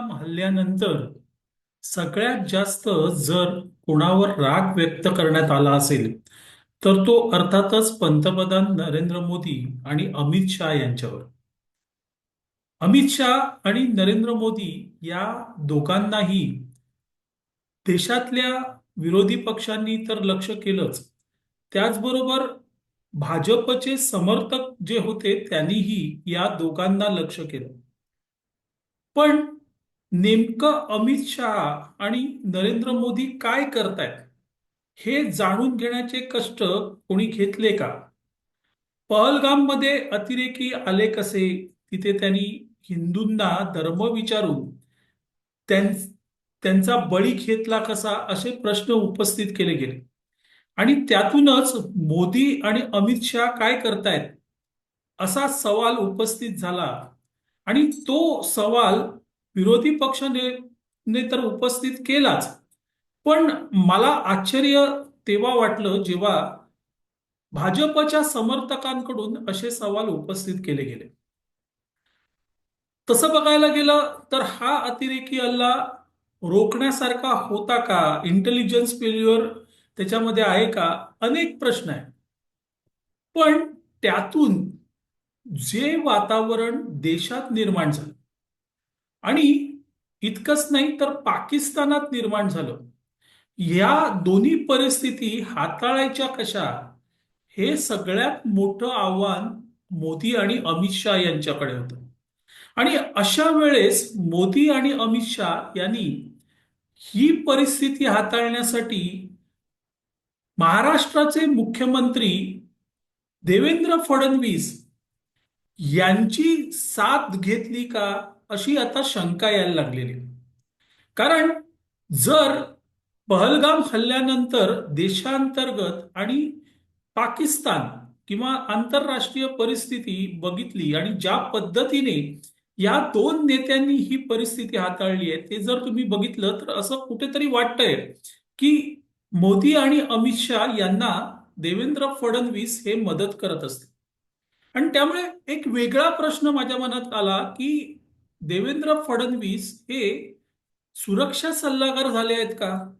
पहलगाम हल्ल्यानंतर सगळ्यात जास्त जर कोणावर राग व्यक्त करण्यात आला असेल तर तो अर्थातच पंतप्रधान नरेंद्र मोदी आणि अमित शहा यांच्यावर. अमित शहा आणि नरेंद्र मोदी या दोघांनाही देशातल्या विरोधी पक्षांनी तर लक्ष केलंच. त्याचबरोबर भाजपचे समर्थक जे होते त्यांनीही या दोघांना लक्ष केलं. पण नेमकं अमित शहा आणि नरेंद्र मोदी काय करतायत हे जाणून घेण्याचे कष्ट कोणी घेतले का? पहलगाममध्ये अतिरेकी आले कसे? तिथे त्यांनी हिंदूंना धर्म विचारून त्यांचा बळी घेतला कसा असे प्रश्न उपस्थित केले गेले. आणि त्यातूनच मोदी आणि अमित शहा काय करतायत असा सवाल उपस्थित झाला. आणि तो सवाल विरोधी पक्षाने ने तर उपस्थित केलाच. पण मला आश्चर्य तेव्हा वाटलं जेव्हा भाजपच्या समर्थकांकडून असे सवाल उपस्थित केले गेले. तसं बघायला गेलं तर हा अतिरेकी हल्ला रोखण्यासारखा होता का? इंटेलिजन्स फेल्युअर त्याच्यामध्ये आहे का? अनेक प्रश्न आहेत. पण त्यातून जे वातावरण देशात निर्माण झालं आणि इतकंच नाही तर पाकिस्तानात निर्माण झालं. या दोन्ही परिस्थिती हाताळायच्या कशा? हे सगळ्यात मोठं आव्हान मोदी आणि अमित शहा यांच्याकडे होतं. आणि अशा वेळेस मोदी आणि अमित शहा यांनी ही परिस्थिती हाताळण्यासाठी महाराष्ट्राचे मुख्यमंत्री देवेंद्र फडणवीस यांची साथ घेतली का? अशी आता शंका यायला लागलेली आहे. कारण जर पहलगाम हल्ल्यानंतर देशांतर्गत आणि पाकिस्तान किंवा आंतरराष्ट्रीय परिस्थिती बघितली आणि ज्या पद्धतीने या दोन नेत्यांनी ही परिस्थिती हाताळली आहे ते जर तुम्ही बघितलं तर असं कुठेतरी वाटतंय की मोदी आणि अमित शहा यांना देवेंद्र फडणवीस हे मदत करत असतील आणि त्यामुळे एक वेगळा प्रश्न माझ्या मनात आला की देवेंद्र फडणवीस हे सुरक्षा सल्लागार झाले आहेत का?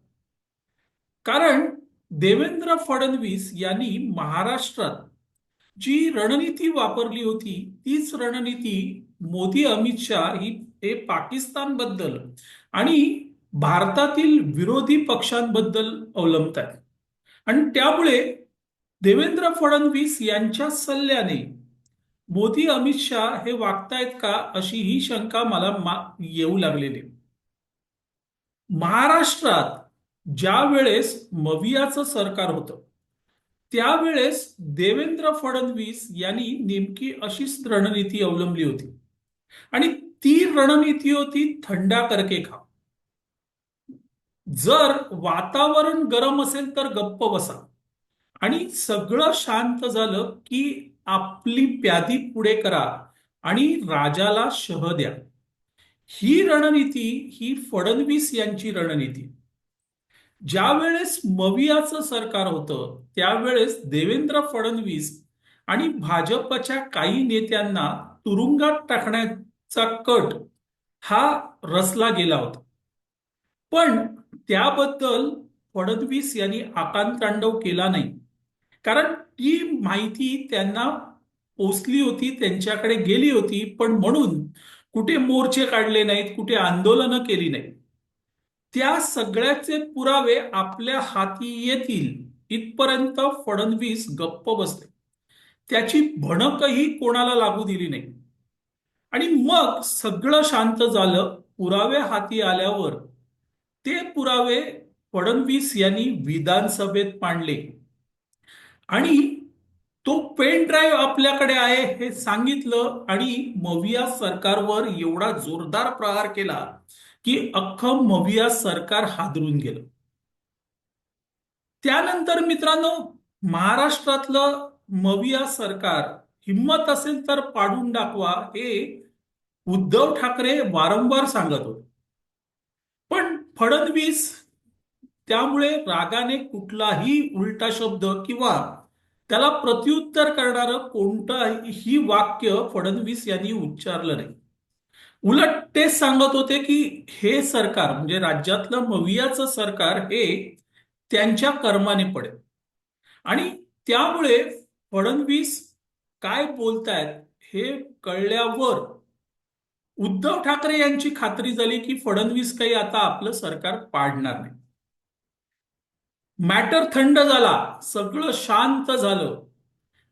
कारण देवेंद्र फडणवीस यांनी महाराष्ट्रात जी रणनीती वापरली होती तीच रणनीती मोदी अमित शहा ही हे पाकिस्तानबद्दल आणि भारतातील विरोधी पक्षांबद्दल अवलंबत आणि त्यामुळे देवेंद्र फडणवीस यांच्या सल्ल्याने मोदी अमित शहा हे वागतायत का अशी ही शंका मला मा- येऊ लागलेली. महाराष्ट्रात ज्या वेळेस मवियाचं सरकार होतं त्यावेळेस देवेंद्र फडणवीस यांनी नेमकी अशीच रणनीती अवलंबली होती. आणि ती रणनीती होती थंडा करके खा. जर वातावरण गरम असेल तर गप्प बसा. आणि सगळं शांत झालं की आपली प्यादी पुढे करा आणि राजाला शह द्या. ही रणनीती ही फडणवीस यांची रणनीती. ज्या वेळेस मवियाचं सरकार होतं त्यावेळेस देवेंद्र फडणवीस आणि भाजपच्या काही नेत्यांना तुरुंगात टाकण्याचा कट हा रचला गेला होता. पण त्याबद्दल फडणवीस यांनी आकांतांडव केला नाही. कारण ती माहिती त्यांना पोचली होती त्यांच्याकडे गेली होती पण म्हणून कुठे मोर्चे काढले नाहीत कुठे आंदोलनं केली नाहीत. त्या सगळ्याचे पुरावे आपल्या हाती येतील इथपर्यंत फडणवीस गप्प बसले. त्याची भणकही कोणाला लागू दिली नाही. आणि मग सगळं शांत झालं पुरावे हाती आल्यावर. ते पुरावे फडणवीस यांनी विधानसभेत मांडले. आणि तो पेन ड्राईव्ह आपल्याकडे आहे हे सांगितलं आणि मविया सरकारवर एवढा जोरदार प्रहार केला की अख्खं मविया सरकार हादरून गेलं. त्यानंतर मित्रांनो महाराष्ट्रातलं मविया सरकार हिम्मत असेल तर पाडून दाखवा हे उद्धव ठाकरे वारंवार सांगत होते. पण फडणवीस त्यामुळे रागाने कुठलाही उलटा शब्द किंवा त्याला प्रत्युत्तर करणारं कोणतंही वाक्य फडणवीस यांनी उच्चारलं नाही. उलट तेच सांगत होते की हे सरकार म्हणजे राज्यातलं मवियाचं सरकार हे त्यांच्या कर्माने पडेल. आणि त्यामुळे फडणवीस काय बोलतायत हे कळल्यावर उद्धव ठाकरे यांची खात्री झाली की फडणवीस काही आता आपलं सरकार पाडणार नाही. मॅटर थंड झाला सगळं शांत झालं.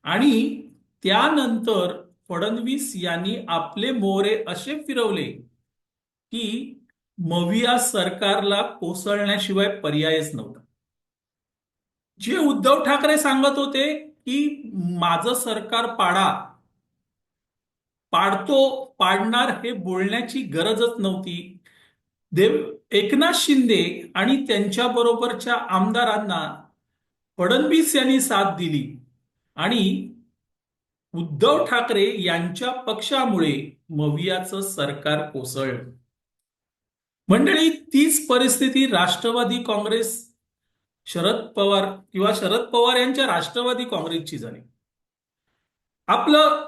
आणि त्यानंतर फडणवीस यांनी आपले मोरे असे फिरवले की मविया सरकारला कोसळण्याशिवाय पर्यायच नव्हता. जे उद्धव ठाकरे सांगत होते की माझं सरकार पाडा पाडतो पाडणार हे बोलण्याची गरजच नव्हती. देव एकनाथ शिंदे आणि त्यांच्या बरोबरच्या आमदारांना फडणवीस यांनी साथ दिली आणि उद्धव ठाकरे यांच्या पक्षामुळे मवियाचं सरकार कोसळलं. मंडळी तीच परिस्थिती राष्ट्रवादी काँग्रेस शरद पवार किंवा शरद पवार यांच्या राष्ट्रवादी काँग्रेसची झाली. आपलं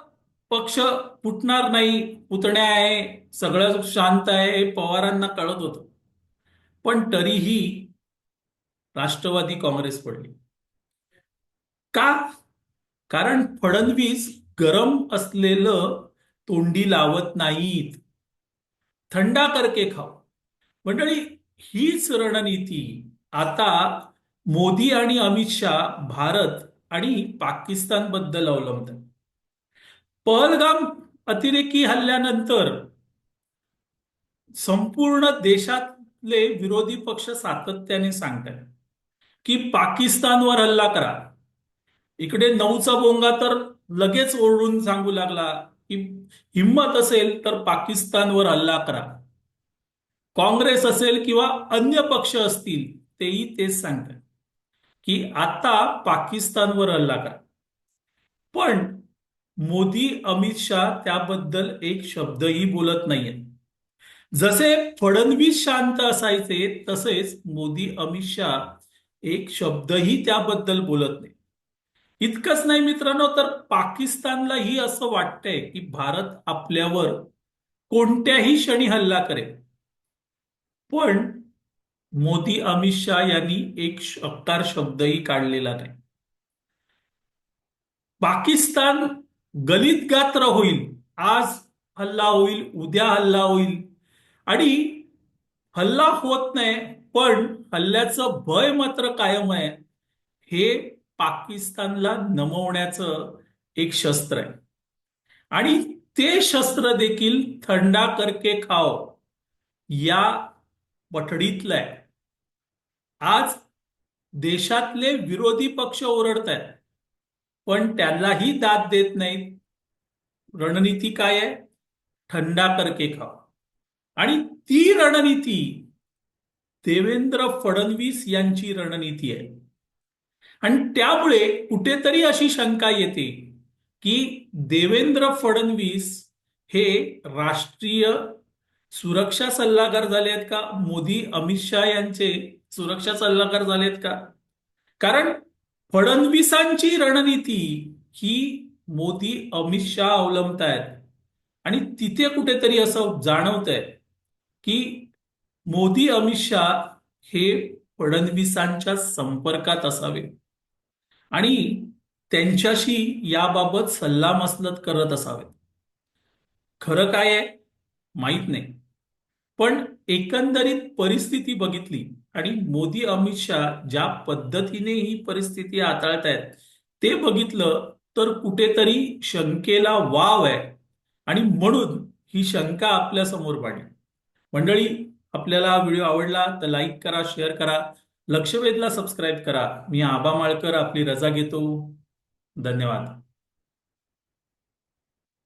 पक्ष फुटणार नाही पुतण्या आहे सगळं शांत आहे हे पवारांना कळत होतं. पण तरीही राष्ट्रवादी काँग्रेस पडली. का? कारण फडणवीस गरम असलेलं तोंडी लावत नाहीत. थंडा करके खाव मंडळी हीच रणनीती आता मोदी आणि अमित शहा भारत आणि पाकिस्तानबद्दल अवलंबतात. पहलगाम अतिरेकी हल्ल्यानंतर संपूर्ण देशातले विरोधी पक्ष सातत्याने सांगतात की पाकिस्तानवर हल्ला करा. इकडे नऊचा बोंगा तर लगेच ओरडून सांगू लागला की हिंमत असेल तर पाकिस्तानवर हल्ला करा. काँग्रेस असेल किंवा अन्य पक्ष असतील तेही तेच सांगतात की आता पाकिस्तानवर हल्ला करा. पण मोदी अमित शहा त्याबद्दल एक शब्दही बोलत नाहीये जसे फडणवीस शांत असायचे तसेच मोदी अमित शहा एक शब्दही त्याबद्दल बोलत नाही इतकंच नाही मित्रांनो तर पाकिस्तानलाही असं वाटतंय की भारत आपल्यावर कोणत्याही क्षणी हल्ला करेल. पण मोदी अमित शहा यांनी एक शब्दार शब्दही काढलेला नाही. पाकिस्तान गलित गात्र होईल. आज हल्ला होईल उद्या हल्ला होईल. आणि हल्ला होत नाही पण हल्ल्याचं भय मात्र कायम आहे. हे पाकिस्तानला नमवण्याचं एक शस्त्र आहे. आणि ते शस्त्र देखील थंडा करके खाओ. या पठडीतलं आहे आज देशातले विरोधी पक्ष ओरडत आहेत पण त्यांनाही दाद देत नाहीत. रणनीती काय आहे? थंडा करके खा आणि ती रणनीती देवेंद्र फडणवीस यांची रणनीती आहे. आणि त्यामुळे कुठेतरी अशी शंका येते की देवेंद्र फडणवीस हे राष्ट्रीय सुरक्षा सल्लागार झाले आहेत का? मोदी अमित शहा यांचे सुरक्षा सल्लागार झालेत का? कारण फडणवीसांची रणनीती ही मोदी अमित शहा अवलंबतायत. आणि तिथे कुठेतरी असं जाणवत आहे की मोदी अमित शहा हे फडणवीसांच्या संपर्कात असावे. आणि त्यांच्याशी याबाबत सल्लामसलत करत असावेत खरं काय आहे? माहीत नाही. पण एकंदरीत परिस्थिती बघितली आणि मोदी अमित शहा ज्या पद्धतीने ही परिस्थिती हाताळतायत ते बघितलं तर कुठेतरी शंकेला वाव आहे. आणि म्हणून ही शंका आपल्यासमोर पाणी मंडळी आपल्याला हा व्हिडिओ आवडला तर लाईक करा शेअर करा. लक्षवेधला सबस्क्राईब करा. मी आबा माळकर आपली रजा घेतो. धन्यवाद.